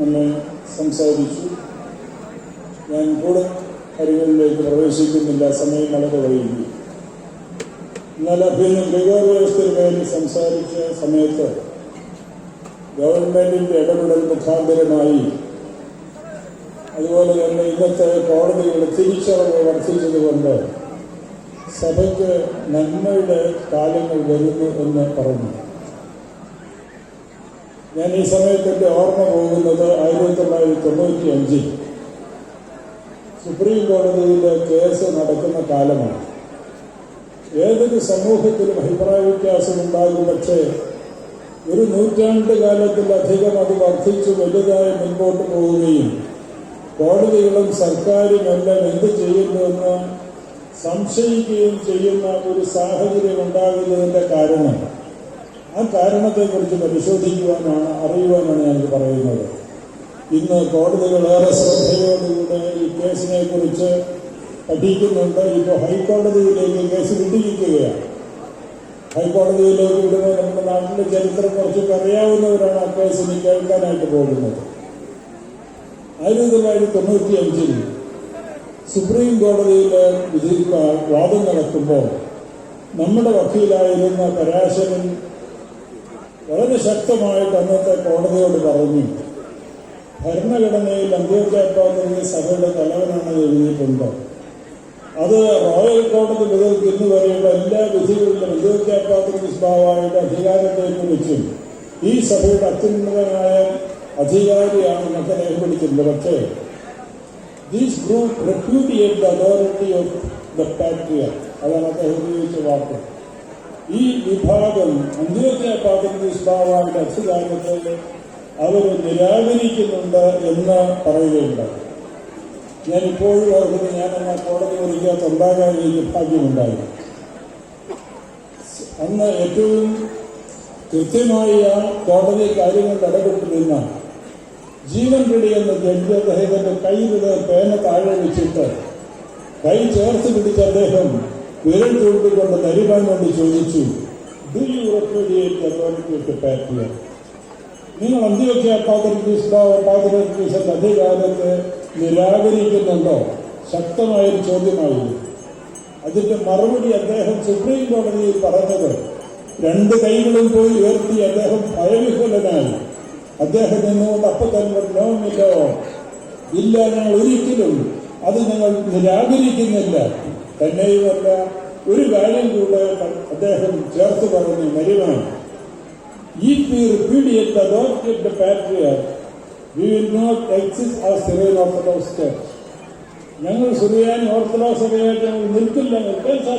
നമ്മെ സംസാരിച്ചു. ഞാൻ കൂടെ കാര്യങ്ങളിലേക്ക് പ്രവേശിക്കുന്നില്ല. സമയം വളരെ വൈകി. എന്നാൽ അഭിന്ന് വ്യവസ്ഥയുടെ മേൽ സംസാരിച്ച സമയത്ത് ഗവൺമെന്റിന്റെ ഇടപെടൽ മുഖാന്തരമായി അതുപോലെ തന്നെ ഇന്നത്തെ കോടതിയുടെ തിരിച്ചറിവ് വർദ്ധിച്ചതുകൊണ്ട് സഭയ്ക്ക് നന്മയുടെ കാലങ്ങൾ വരുന്നു എന്ന് പറഞ്ഞു. ഞാൻ ഈ സമയത്തിന്റെ ഓർമ്മ പോകുന്നത് ആയിരത്തി തൊള്ളായിരത്തി തൊണ്ണൂറ്റി അഞ്ചിൽ സുപ്രീം കോടതിയിലെ കേസ് നടക്കുന്ന കാലമാണ്. ഏതൊരു സമൂഹത്തിലും അഭിപ്രായ വ്യത്യാസം ഉണ്ടാകും. പക്ഷേ ഒരു നൂറ്റാണ്ട് കാലത്തിലധികം അത് വർദ്ധിച്ചു വലുതായി മുൻപോട്ട് പോവുകയും കോടതികളും സർക്കാരും എല്ലാം എന്ത് ചെയ്യുന്നുവെന്ന് സംശയിക്കുകയും ചെയ്യുന്ന ഒരു സാഹചര്യം ഉണ്ടാകുന്നതിന്റെ കാരണം ആ കാരണത്തെക്കുറിച്ച് പരിശോധിക്കുവാനാണ് അറിയുവാനാണ് ഞാൻ പറയുന്നത്. ഇന്ന് കോടതികൾ ഏറെ ശ്രദ്ധയോടുകൂടെ ഈ കേസിനെ കുറിച്ച് പഠിക്കുന്നുണ്ട്. ഇപ്പോൾ ഹൈക്കോടതിയിലേക്ക് കേസ് വിട്ടിരിക്കുകയാണ്. ഹൈക്കോടതിയിലേക്ക് വിടുമ്പോൾ നമ്മുടെ നാട്ടിലെ ചരിത്രം കുറച്ചൊക്കെ അറിയാവുന്നവരാണ് ആ കേസ് ഇനി കേൾക്കാനായിട്ട് പോകുന്നത്. ആയിരത്തി തൊള്ളായിരത്തി തൊണ്ണൂറ്റി അഞ്ചിൽ സുപ്രീം കോടതിയിൽ വിധി വാദം നടക്കുമ്പോൾ നമ്മുടെ വക്കീലായിരുന്ന പരാശരൻ വളരെ ശക്തമായിട്ട് അന്നത്തെ കോടതിയോട് പറഞ്ഞു ഭരണഘടനയിൽ അന്ത്യോച്ചാപ്പാത്തിന്റെ സഭയുടെ തലവനാണ് എഴുതിയിട്ടുണ്ട്? അത് റോയൽ കോടതി മുതൽ ഇന്ന് വരെയുള്ള എല്ലാ വിധികളിലും അന്ത്യോച്ചാപ്പാത്തിന്റെ സ്വഭാവമായിട്ട് അധികാരത്തെക്കുറിച്ചും ഈ സഭയുടെ അത്യുന്നതനായ അധികാരിയാണെന്നൊക്കെ രേഖപ്പെടുത്തിയിട്ടുണ്ട് പക്ഷേ these group repudiate the authority of the patriarch അതാണ് അദ്ദേഹം ഉപയോഗിച്ച വാക്ക്. ഈ വിഭാഗം അന്ത്യോദയ സ്ഥാപനം അധികാരത്തെ അവർ നിരാകരിക്കുന്നുണ്ട് എന്ന് പറയുകയുണ്ടായി. ഞാൻ ഇപ്പോഴും ഓർക്കുന്നു ഞാൻ എന്ന കോടതി ഒരിക്കത്തുണ്ടാകാൻ എനിക്ക് ഭാഗ്യമുണ്ടായി അന്ന് ഏറ്റവും കൃത്യമായി ആ കോടതി കാര്യങ്ങൾ ഇടപെട്ടിരുന്ന ജീവൻ പിടി എന്ന ജഡ്ജി അദ്ദേഹത്തിന്റെ കയ്യിലുള്ള പേന താഴെ വെച്ചിട്ട് കൈ ചേർത്ത് പിടിച്ച അദ്ദേഹം വിരൽ ചൂണ്ടിക്കൊണ്ട് കൊണ്ട് ചോദിച്ചു do you repudiate authority of patriarch? നിങ്ങൾ അന്ത്യോക്യ പാത്രത്തിന്റെ അധികാരത്തെ നിരാകരിക്കുന്നുണ്ടോ? ശക്തമായൊരു ചോദ്യമായിരുന്നു. അതിന്റെ മറുപടി അദ്ദേഹം സുപ്രീം കോടതിയിൽ പറഞ്ഞത് രണ്ട് കൈകളും പോയി ഉയർത്തി അദ്ദേഹം ഭയവിഹുലനായി അദ്ദേഹം നിന്നുകൊണ്ട് അപ്പൊ തന്നെ നോമില്ലോ ഇല്ല ഞങ്ങൾ ഒരിക്കലും അത് ഞങ്ങൾ നിരാകരിക്കുന്നില്ല. തന്നെയുമല്ല ഒരു കാര്യം കൂടെ അദ്ദേഹം ചേർത്ത് പറഞ്ഞു Church. ഞങ്ങൾ സുറിയാനി ഓർത്തഡോക്സ് സഭയായിട്ട് ഞങ്ങൾ നിൽക്കില്ല നിൽക്കാൻ സാധിക്കും